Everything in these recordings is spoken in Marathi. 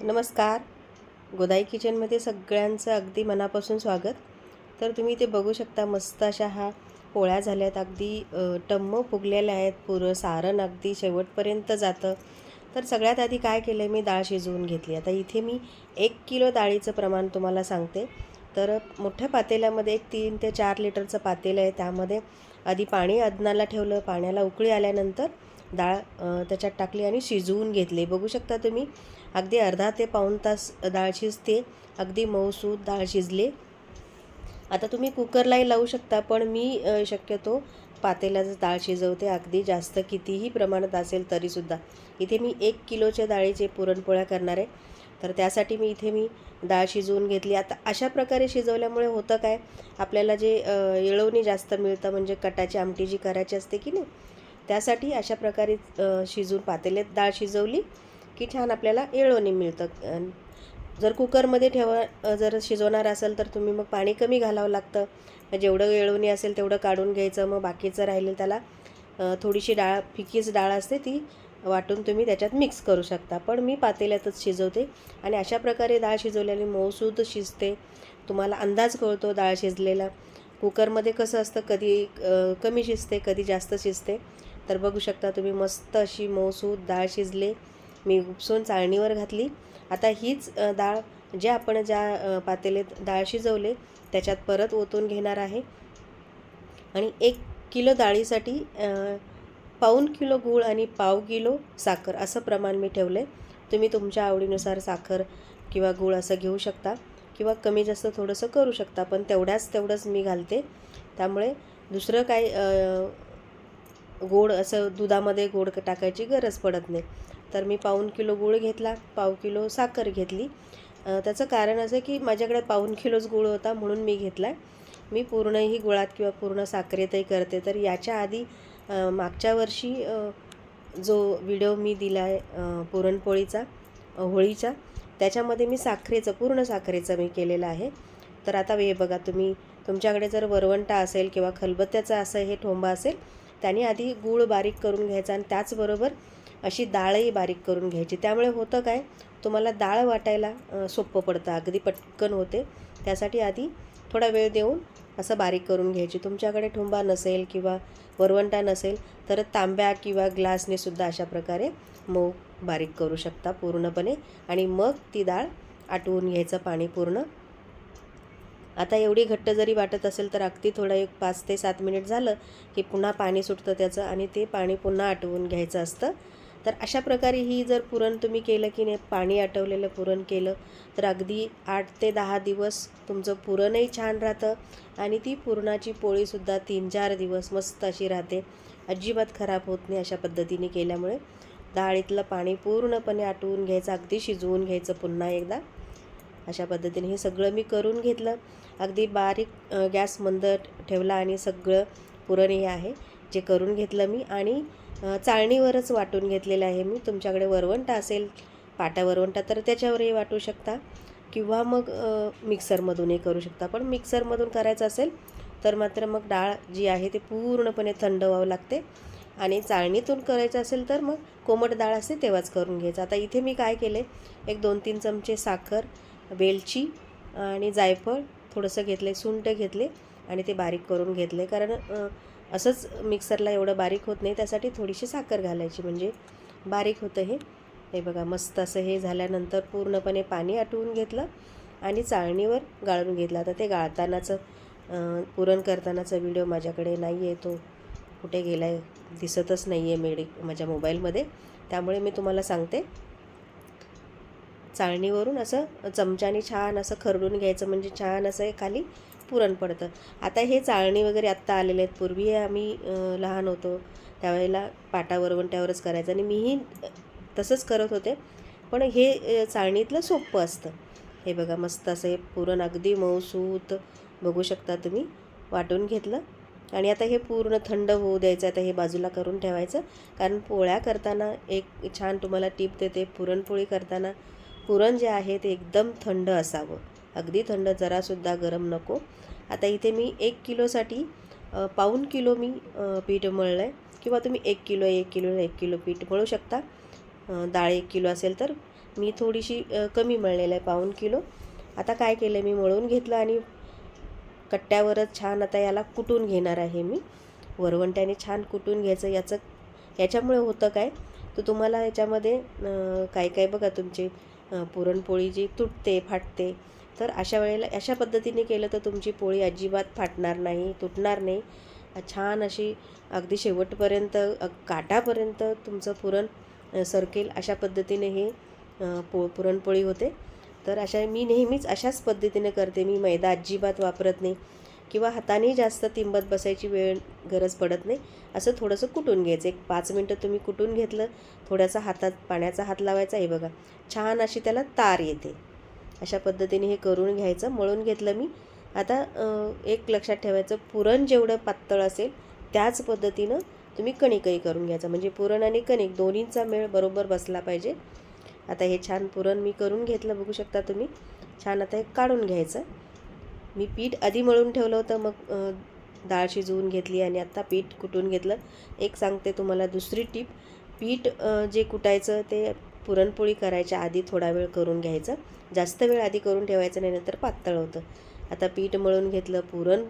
नमस्कार. गोदाई किचनमध्ये सगळ्यांचं अगदी मनापासून स्वागत. तर तुम्ही ते बघू शकता मस्त अशा हा पोळ्या झाल्यात अगदी टम्म फुगलेल्या आहेत पुरं सारण अगदी शेवटपर्यंत जातं. तर सगळ्यात आधी काय केलं मी डाळ शिजवून घेतली. आता इथे मी एक किलो डाळीचं प्रमाण तुम्हाला सांगते. तर मोठ्या पातेल्यामध्ये एक तीन ते चार लिटरचं पातेलं आहे. त्यामध्ये आधी पाणी अदनाला ठेवलं पाण्याला उकळी आल्यानंतर डाळ त्याच्यात टाकली आणि शिजवून घेतले. बघू शकता तुम्ही अगदी अर्धा ते पाऊण तास डाळ शिजते अगदी मऊसूत डाळ शिजले. आता तुम्ही कुकरलाही लावू शकता पण मी शक्यतो पातेल्याच डाळ शिजवते अगदी जास्त कितीही प्रमाणात असेल तरीसुद्धा. इथे मी एक किलोच्या डाळीचे पुरणपोळ्या करणार आहे. तर त्यासाठी मी इथे मी डाळ शिजवून घेतली. आता अशा प्रकारे शिजवल्यामुळे होतं काय? आपल्याला जे येळवणी जास्त मिळतं म्हणजे कटाची आमटी जी करायची असते की नाही त्यासाठी अशा प्रकारे शिजून शिजवून पातेल्यात डाळ शिजवली की छान आपल्याला येळवणी मिळतं. जर कुकरमध्ये ठेवा जर शिजवणार असेल तर तुम्ही मग पाणी कमी घालावं लागतं. जेवढं येळवणी असेल तेवढं काढून घ्यायचं मग बाकीचं राहिलेलं त्याला थोडीशी डाळ फिकीच डाळ असते ती वाटून तुम्ही त्याच्यात मिक्स करू शकता. पण मी पातेल्यातच शिजवते आणि अशा प्रकारे डाळ शिजवल्याने मऊसूद शिजते. तुम्हाला अंदाज कळतो डाळ शिजलेला. कुकरमध्ये कसं असतं कधी कमी शिजते कधी जास्त शिजते. तर बघू शकता तुम्ही मस्त अशी मऊसूद डाळ शिजले. मी उपसून चाळणीवर घातली. आता हीच डाळ जे आपण ज्या अ, पातेल्यात डाळ शिजवले त्याच्यात परत ओतून घेणार आहे. आणि एक किलो डाळीसाठी पाऊन पाऊण किलो गूळ आणि पाव किलो साखर असं प्रमाण मी ठेवलं. आहे तुम्ही तुमच्या आवडीनुसार साखर किंवा गूळ असं घेऊ शकता. किंवा कमी जास्त थोडंसं करू शकता पण तेवढ्याच तेवढंच मी घालते. त्यामुळे दुसरं काय गोड असं दुधामध्ये गोड टाकायची गरज पडत नाही. तर मी पाऊण किलो गूळ घेतला पाव किलो साखर घेतली. त्याचं कारण असं की माझ्याकडे पाऊण किलोच गूळ होता म्हणून मी घेतला आहे मी पूर्णही गुळात किंवा पूर्ण साखरेतही करते. तर याच्या आधी मागच्या वर्षी जो व्हिडिओ मी दिला आहे पुरणपोळीचा होळीचा त्याच्यामध्ये मी साखरेचं पूर्ण साखरेचं मी केलेलं आहे. तर आता हे बघा तुम्ही तुमच्याकडे जर वरवंटा असेल किंवा खलबत्त्याचा असं हे ठोंबा असेल त्याने आधी गूळ बारीक करून घ्यायचा आणि त्याचबरोबर अशी डाळही बारीक करून घ्यायची. त्यामुळे होतं काय तुम्हाला डाळ वाटायला सोपं पडतं अगदी पटकन होते. त्यासाठी आधी थोडा वेळ देऊन असं बारीक करून घ्यायची. तुमच्याकडे ठोंबा नसेल किंवा वरवंटा नसेल तर तांब्या किंवा ग्लासने सुद्धा अशा प्रकारे मऊ बारीक करू शकता पूर्णपणे. आणि मग ती डाळ आटवून घ्यायचं पाणी पूर्ण. आता एवढी घट्ट जरी वाटत असेल तर अगदी थोडं एक पाच ते सात मिनिट झालं की पुन्हा पाणी सुटतं त्याचं आणि ते पाणी पुन्हा आटवून घ्यायचं असतं. तर अशा प्रकारे ही जर पुरण तुम्ही केलं की नाही पाणी आटवलेलं पुरण केलं तर अगदी आठ ते दहा दिवस तुमचं पुरणही छान राहतं आणि ती पुरणाची पोळीसुद्धा तीन चार दिवस मस्त अशी राहते. अजिबात खराब होत नाही अशा पद्धतीने केल्यामुळे. डाळीतलं पाणी पूर्णपणे आटवून घ्यायचं अगदी शिजवून घ्यायचं पुन्हा एकदा. अशा पद्धतीने हे सगळं मी करून घेतलं. अगदी बारीक गॅस मंद ठेवला आणि सगळं पुरण हे आहे जे करून घेतलं मी. आणि चाळणीवरच वाटून घेतलेलं आहे मी. तुमच्याकडे वरवंटा असेल पाटा वरवंटा तर त्याच्यावरही वाटू शकता. किंवा मग मिक्सरमधूनही करू शकता. पण मिक्सरमधून करायचं असेल तर मात्र मग डाळ जी आहे ती पूर्णपणे थंड व्हावं लागते. आणि चाळणीतून करायचं असेल तर मग कोमट डाळ असते तेव्हाच करून घ्यायचं. आता इथे मी काय केले? एक दोन तीन चमचे साखर वेलची आणि जायफळ थोडंसं घेतले सुंट घेतले आणि ते बारीक करून घेतले. कारण असंच मिक्सरला एवढं बारीक होत नाही त्यासाठी थोडीशी साखर घालायची. म्हणजे बारीक होतं हे. हे बघा मस्त असं हे झाल्यानंतर पूर्णपणे पाणी आटवून घेतलं आणि चाळणीवर गाळून घेतलं. आता ते गाळतानाचं पुरण करतानाचा व्हिडिओ माझ्याकडे नाही आहे तो. कुठे गेला आहे दिसतच नाही आहे मेडि माझ्या मोबाईलमध्ये. त्यामुळे मी तुम्हाला सांगते. चाळणीवरून असं चमच्याने छान असं खरडून घ्यायचं म्हणजे छान असं हे खाली पुरण पडतं. आता हे चाळणी वगैरे आत्ता आलेले आहेत. पूर्वी हे आम्ही लहान होतो. त्यावेळेला पाटा त्यावरच करायचं आणि मीही तसंच करत होते. पण हे चाळणीतलं सोपं असतं. हे बघा मस्त असं हे पुरण अगदी मऊसूत बघू शकता तुम्ही. वाटून घेतलं. आणि आता हे पूर्ण थंड होऊ द्यायचं आता हे बाजूला करून ठेवायचं. कारण पोळ्या करताना एक छान तुम्हाला टीप देते पुरणपोळी करताना पुरण जे आहे ते एकदम थंड असावं. अगदी थंड जरासुद्धा गरम नको. आता इथे मी एक किलोसाठी पाऊन किलो मी पीठ मळलं आहे किंवा तुम्ही एक किलो एक किलो एक किलो पीठ मळू शकता. डाळ एक किलो असेल तर. मी थोडीशी कमी मळलेलं आहे पाऊन किलो. आता काय केलं मी मळून घेतलं आणि कट्ट्यावरच छान आता याला कुटून घेणार आहे मी. वरवंट्याने छान कुटून घ्यायचं याचं याच्यामुळे होतं काय? तर तुम्हाला याच्यामध्ये काय काय बघा तुमची पुरणपोळी जी तुटते फाटते तर अशा वेळेला अशा पद्धतीने केलं तर तुमची पोळी अजिबात फाटणार नाही तुटणार नाही. छान अशी अगदी शेवटपर्यंत काटापर्यंत तुमचं पुरण सरकेल अशा पद्धतीने हे पो पुरणपोळी होते. तर अशा मी नेहमीच अशाच पद्धतीने करते. मी मैदा अजिबात वापरत नाही किंवा हाताने जास्त तिंबत बसायची वेळ गरज पडत नाही. असं थोडंसं कुटून घ्यायचं. एक पाच मिनटं तुम्ही कुटून घेतलं थोड्यासा हातात पाण्याचा हात लावायचा. आहे बघा छान अशी त्याला तार येते. अशा पद्धतीने हे करून घ्यायचं. मळून घेतलं मी. आता एक लक्षात ठेवायचं. पुरण जेवढं पातळ असेल त्याच पद्धतीनं तुम्ही कणिकही करून घ्यायचं. म्हणजे पुरण आणि कणिक दोन्हींचा मेळ बरोबर बसला पाहिजे. आता हे छान पुरण मी करून घेतलं बघू शकता तुम्ही. छान आता हे काढून घ्यायचं. मी पीठ आधी मळून ठेवलं होतं मग डाळ शिजवून घेतली आणि आत्ता पीठ कुटून घेतलं. एक सांगते तुम्हाला दुसरी टीप. पीठ जे कुटायचं ते पुरणपोळी करायच्या आधी थोडा वेळ करून घ्यायचं. जास्त वेळ आधी करून ठेवायचं नाही नंतर पातळ होतं. आता पीठ मळून घेतलं पुरण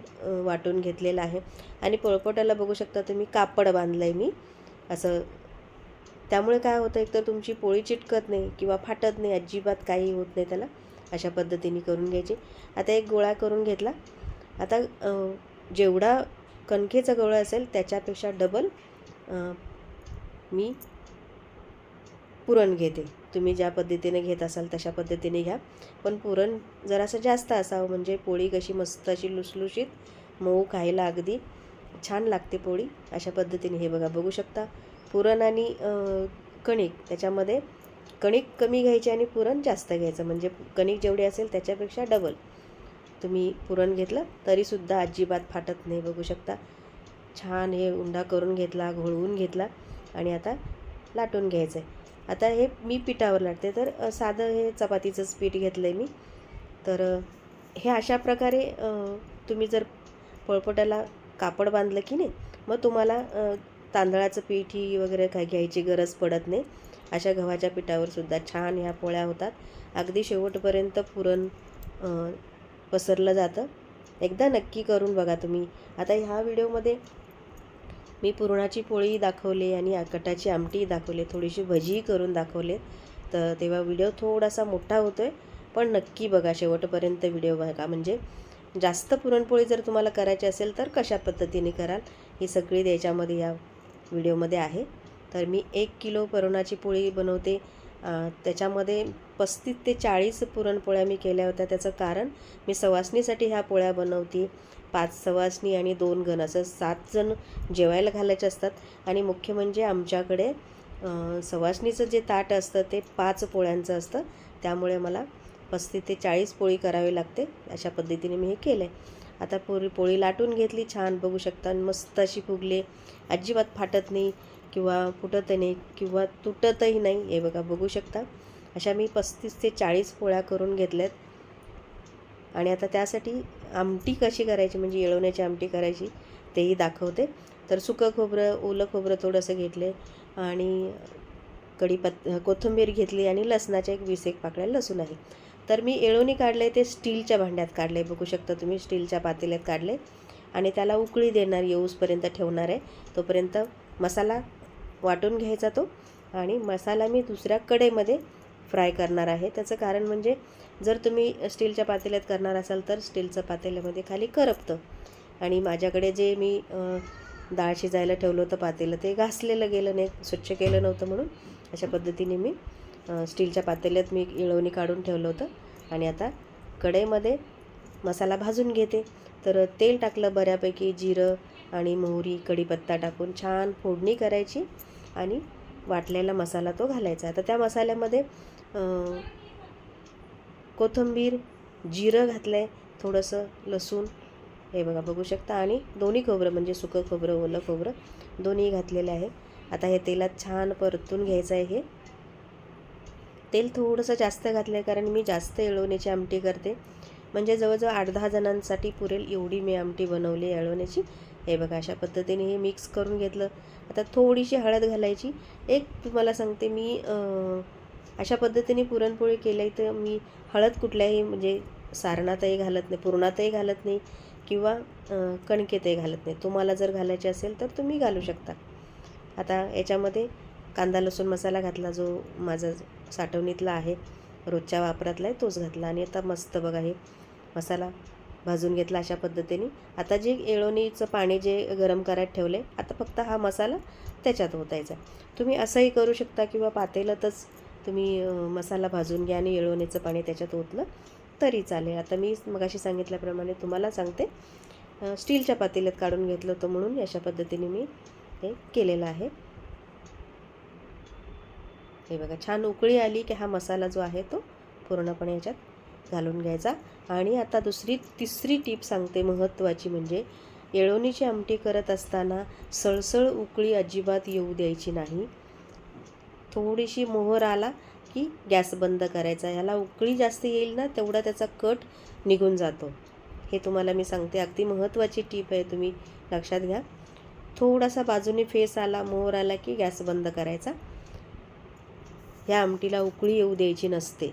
वाटून घेतलेलं आहे. आणि पोळपोटाला बघू शकता तुम्ही कापड बांधलं आहे मी. असं त्यामुळे काय होतं एकतर तुमची पोळी चिटकत नाही किंवा फाटत नाही अजिबात काही होत नाही त्याला. अशा पद्धतीने करून घ्यायची. आता एक गोळा करून घेतला. आता जेवढा कणकेचा गोळा असेल त्याच्यापेक्षा डबल मी पुरण घेते. तुम्ही ज्या पद्धतीने घेत असाल तशा पद्धतीने घ्या. पण पुरण जरासं जास्त असावं म्हणजे पोळी कशी मस्त अशी लुसलुशीत मऊ खायला अगदी छान लागते पोळी. अशा पद्धतीने हे बघा बघू शकता. पुरण आणि कणिक त्याच्यामध्ये कणिक कमी घ्यायची आणि पुरण जास्त घ्यायचं. म्हणजे कणिक जेवढी असेल त्याच्यापेक्षा डबल तुम्ही पुरण घेतलं तरीसुद्धा अजिबात फाटत नाही बघू शकता. छान हे उंडा करून घेतला घोळवून घेतला आणि आता लाटून घ्यायचं आहे आता हे मी पिठावर लाटते. तर साधं हे चपातीचंच पीठ घेतलं आहे मी. तर हे अशा प्रकारे तुम्ही जर पळपटाला कापड बांधलं की नाही मग तुम्हाला तांदळाचं पीठी वगैरे काय घ्यायची गरज पडत नाही. अशा गव्हाच्या पिठावर सुद्धा छान ह्या पोळ्या होतात. अगदी शेवटपर्यंत पुरण पसरलं जातं. एकदा नक्की करून बघा तुम्ही. आता ह्या व्हिडिओमध्ये मी पुरणाची पोळी दाखवली आणि कटाची आमटी दाखवली. थोडीशी भजीही करून दाखवले. तर तेव्हा व्हिडिओ थोडासा मोठा होतो आहे पण नक्की बघा शेवटपर्यंत व्हिडिओ बघा. म्हणजे जास्त पुरणपोळी जर तुम्हाला करायची असेल तर कशा पद्धतीने कराल ही सगळी द्यायच्यामध्ये या व्हिडिओमध्ये आहे. तर मी एक किलो पुरणाची पोळी बनवते. त्याच्यामध्ये पस्तीस ते चाळीस पुरणपोळ्या मी केल्या होत्या. त्याचं कारण मी सवासणीसाठी ह्या पोळ्या बनवते. पाच सवासणी आणि दोन गण असं सात जण जेवायला घालायचे असतात. आणि मुख्य म्हणजे आमच्याकडे सवासणीचं जे ताट असतं ते पाच पोळ्यांचं असतं. त्यामुळे मला पस्तीस ते चाळीस पोळी करावी लागते. अशा पद्धतीने मी हे केलं आहे आता पुरी पोळी लाटून घेतली छान बघू शकता. आणि मस्त अशी फुगले. अजिबात फाटत नाही किंवा फुटत नाही किंवा तुटतही नाही. हे बघा बघू शकता. अशा मी पस्तीस ते चाळीस पोळ्या करून घेतल्यात. आणि आता त्यासाठी आमटी कशी करायची म्हणजे येळवण्याची आमटी करायची तेही दाखवते. तर सुकं खोबरं ओलं खोबरं थोडंसं घेतले आणि कढीपत् कोथिंबीर घेतली आणि लसणाच्या एक वीस एक पाकळ्या लसूण आहे तर मी येळवणी काढले ते स्टीलच्या भांड्यात काढले. बघू शकता तुम्ही स्टीलच्या पातेल्यात काढले. आणि त्याला उकळी देणार येऊसपर्यंत ठेवणार आहे. तोपर्यंत मसाला वाटून घ्यायचा तो. आणि मसाला मी दुसऱ्या कढईमध्ये फ्राय करणार आहे. त्याचं कारण म्हणजे जर तुम्ही स्टीलच्या पातेल्यात करणार असाल तर स्टीलचं पातेल्यामध्ये खाली करपतं. आणि माझ्याकडे जे मी डाळ शिजायला ठेवलं होतं पातेलं ते घासलेलं गेलं नाही स्वच्छ केलं नव्हतं म्हणून. अशा पद्धतीने मी स्टीलच्या पातेल्यात मी इळवणी काढून ठेवलं होतं. आणि आता कढईमध्ये मसाला भाजून घेते. तर तेल टाकलं बऱ्यापैकी जिरं आणि मोहरी कढीपत्ता टाकून छान फोडणी करायची आणि वाटलेला मसाला तो घालायचा. आता त्या मसाल्यामध्ये कोथिंबीर जिरं घातलं आहे थोडंसं लसूण हे बघा बघू शकता. आणि दोन्ही खोबरं म्हणजे सुकं खोबरं ओलं खोबरं दोन्ही घातलेलं आहे. आता हे तेलात छान परतून घ्यायचं आहे हे. तेल थोडंसं जास्त घातलं आहे कारण मी जास्त येळवण्याची आमटी करते. म्हणजे जवळजवळ आठ दहा जणांसाठी पुरेल एवढी मी आमटी बनवली येळवण्याची. हे बघा अशा पद्धतीने हे मिक्स करून घेतलं. आता थोडीशी हळद घालायची. एक तुम्हाला सांगते मी अशा पद्धतीने पुरणपोळी केली तर मी हळद कुठल्याही म्हणजे सारणातही घालत नाही पुरणातही घालत नाही किंवा कणकेतही घालत नाही. तुम्हाला जर घालायचे असेल तर तुम्ही घालू शकता. आता याच्यामध्ये कांदा लसूण मसाला घातला जो माझा साठवणीतला आहे. रोजच्या वापरातला आहे तोच घातला. आणि आता मस्त बघा हे मसाला भाजून घेतला अशा पद्धतीने. आता जे येळोणीचं पाणी जे गरम करायला ठेवले आता फक्त हा मसाला त्याच्यात ओतायचा. तुम्ही असंही करू शकता किंवा पातेलातच तुम्ही मसाला भाजून घ्या आणि येळवणीचं पाणी त्याच्यात ओतलं तरी चालेल. आता मी मगाशी सांगितल्याप्रमाणे तुम्हाला सांगते. स्टीलच्या पातेल्यात काढून घेतलं होतं म्हणून अशा पद्धतीने मी हे केलेलं आहे. हे बघा छान उकळी आली की हा मसाला जो आहे तो पूर्णपणे याच्यात घालून घ्यायचा. आणि आता दुसरी तिसरी टीप सांगते महत्त्वाची म्हणजे येळवणीची आमटी करत असताना सळसळ उकळी अजिबात येऊ द्यायची नाही. थोडीशी मोहर आला की गॅस बंद करायचा. ह्याला उकळी जास्त येईल ना तेवढा त्याचा कट निघून जातो. हे तुम्हाला मी सांगते. अगदी महत्त्वाची टीप आहे तुम्ही लक्षात घ्या. थोडासा बाजूने फेस आला मोहर आला की गॅस बंद करायचा. ह्या आमटीला उकळी येऊ द्यायची नसते.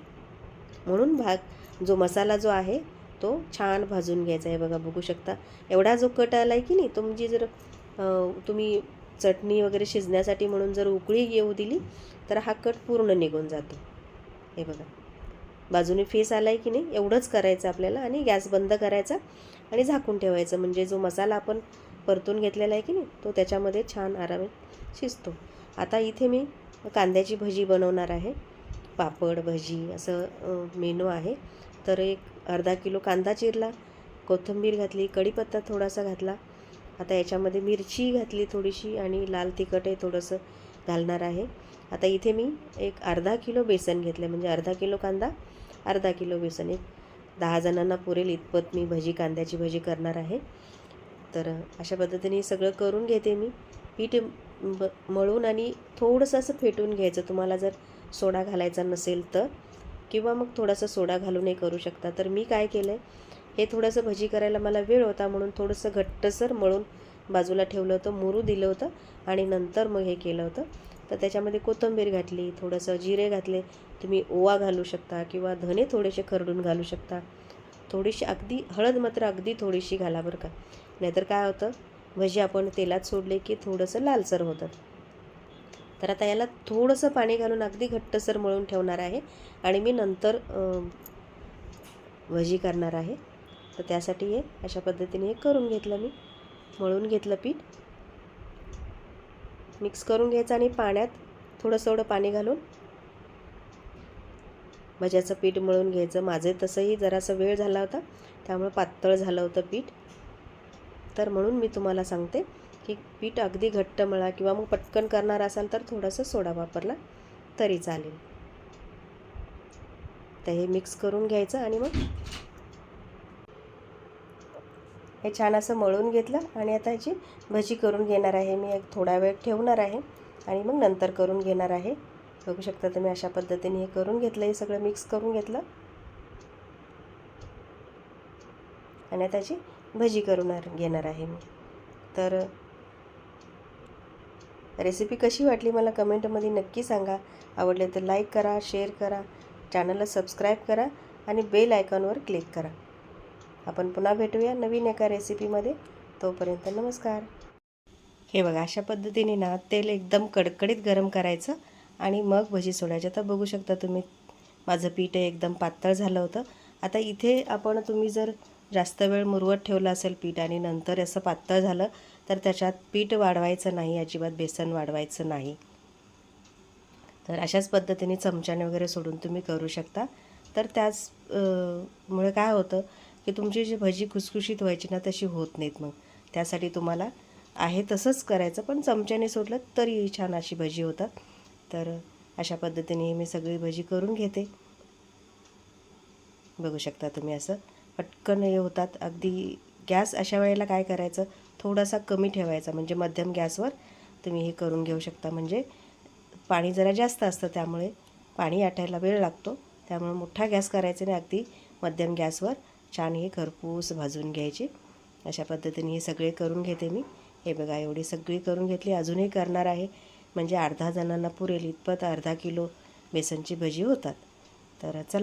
म्हणून भाग जो मसाला जो आहे तो छान भाजून घ्यायचा आहे. बघा बघू शकता. एवढा जो कट आला आहे की नाही तुमची म्हणजे जर तुम्ही चटणी वगैरे शिजण्यासाठी म्हणून जर उकळी येऊ दिली तर हा कट पूर्ण निघून जातो. हे बघा. बाजूने फेस आला आहे की नाही एवढंच करायचं आपल्याला आणि गॅस बंद करायचा आणि झाकून ठेवायचं. म्हणजे जो मसाला आपण परतून घेतलेला आहे की नाही तो त्याच्यामध्ये छान आरामात शिजतो. आता इथे मी कांद्याची भजी बनवणार आहे. पापड भजी असं मेनू आहे. तर एक अर्धा किलो कांदा चिरला कोथिंबीर घातली कढीपत्ता थोडासा घातला. आता याच्यामध्ये मिरची घातली थोडीशी आणि लाल तिखट आहे थोडंसं घालणार आहे. आता इथे मी एक अर्धा किलो बेसन घेतलं म्हणजे अर्धा किलो कांदा अर्धा किलो बेसन. एक दहा जणांना पुरेल इतपत मी भजी कांद्याची भजी करणार आहे. तर अशा पद्धतीने सगळं करून घेते मी. पीठ ब मळून आणि थोडंसं असं फेटून घ्यायचं. तुम्हाला जर सोडा घालायचा नसेल तर किंवा मग थोडासा सोडा घालूनही करू शकता. तर मी काय केलं आहे हे थोडंसं भजी करायला मला वेळ होता म्हणून थोडंसं घट्टसर मळून बाजूला ठेवलं होतं मुरू दिलं होतं आणि नंतर मग हे केलं होतं. तर त्याच्यामध्ये कोथिंबीर घातली थोडंसं जिरे घातले. तुम्ही ओवा घालू शकता किंवा धने थोडेसे खरडून घालू शकता. थोडीशी अगदी हळद मात्र अगदी थोडीशी घाला बरं का. नाहीतर काय होतं भजी आपण तेलात सोडले की थोडंसं लालसर होतं तर आता याला थोडंसं पाणी घालून अगदी घट्टसर मळून ठेवणार आहे आणि मी नंतर भजी करणार आहे. तर त्यासाठी हे अशा पद्धतीने हे करून घेतलं मी. मळून घेतलं पीठ. मिक्स करून घ्यायचं आणि पाण्यात थोडंसं एवढं पाणी घालून भज्याचं पीठ मळून घ्यायचं. माझे तसंही जरासा वेळ झाला होता त्यामुळे पातळ झालं होतं पीठ. तर म्हणून मी तुम्हाला सांगते की पीठ अगदी घट्ट मळा किंवा मग पटकन करणार असाल तर थोडासा सोडा वापरला तरी चालेल. तर हे मिक्स करून घ्यायचं आणि मग हे छान असं मळून घेतलं आणि आता ह्याची भजी करून घेणार आहे. मी एक थोडा वेळ ठेवणार आहे आणि मग नंतर करून घेणार आहे. बघू शकता तुम्ही अशा पद्धतीने हे करून घेतलं हे सगळं मिक्स करून घेतलं. आणि त्याची भजी करून घेणार आहे मी. तर रेसिपी कशी वाटली मला कमेंटमध्ये नक्की सांगा. आवडले तर लाईक करा शेअर करा चॅनलला सबस्क्राईब करा आणि बेल आयकॉनवर क्लिक करा. आपण पुन्हा भेटूया नवीन एका रेसिपीमध्ये तोपर्यंत नमस्कार. हे बघा अशा पद्धतीने ना तेल एकदम कडकडीत गरम करायचं आणि मग भजी सोडायचं तर बघू शकता तुम्ही माझं पीठ एकदम पातळ झालं होतं. आता इथे आपण तुम्ही जर जास्त वेळ मुरवत ठेवलं असेल पीठ आणि नंतर असं पातळ झालं तर त्याच्यात पीठ वाढवायचं नाही अजिबात बेसन वाढवायचं नाही. तर अशाच पद्धतीने चमच्याने वगैरे सोडून तुम्ही करू शकता. तर त्याच मुळे काय होतं की तुमची जी भजी खुसखुशीत व्हायची ना तशी होत नाहीत मग. त्यासाठी तुम्हाला आहे तसंच करायचं पण चमच्याने सोडलं तरी छान अशी भजी होतात. तर अशा पद्धतीने मी सगळी भजी करून घेते. बघू शकता तुम्ही असं. पटकन हे होतात. अगदी गॅस अशा वेळेला काय करायचं? थोडासा कमी ठेवायचा. म्हणजे मध्यम गॅसवर तुम्ही हे करून घेऊ शकता. म्हणजे पाणी जरा जास्त असतं त्यामुळे पाणी आटायला वेळ लागतो. त्यामुळे मोठा गॅस करायचा नाही. अगदी मध्यम गॅसवर छान हे खरपूस भाजून घ्यायचे. अशा पद्धतीने हे सगळे करून घेते मी. हे बघा एवढी सगळी करून घेतली. अजूनही करणार आहे. म्हणजे अर्धा जणांना पुरेल. इतपत अर्धा किलो बेसनची भजी होतात. तर चला.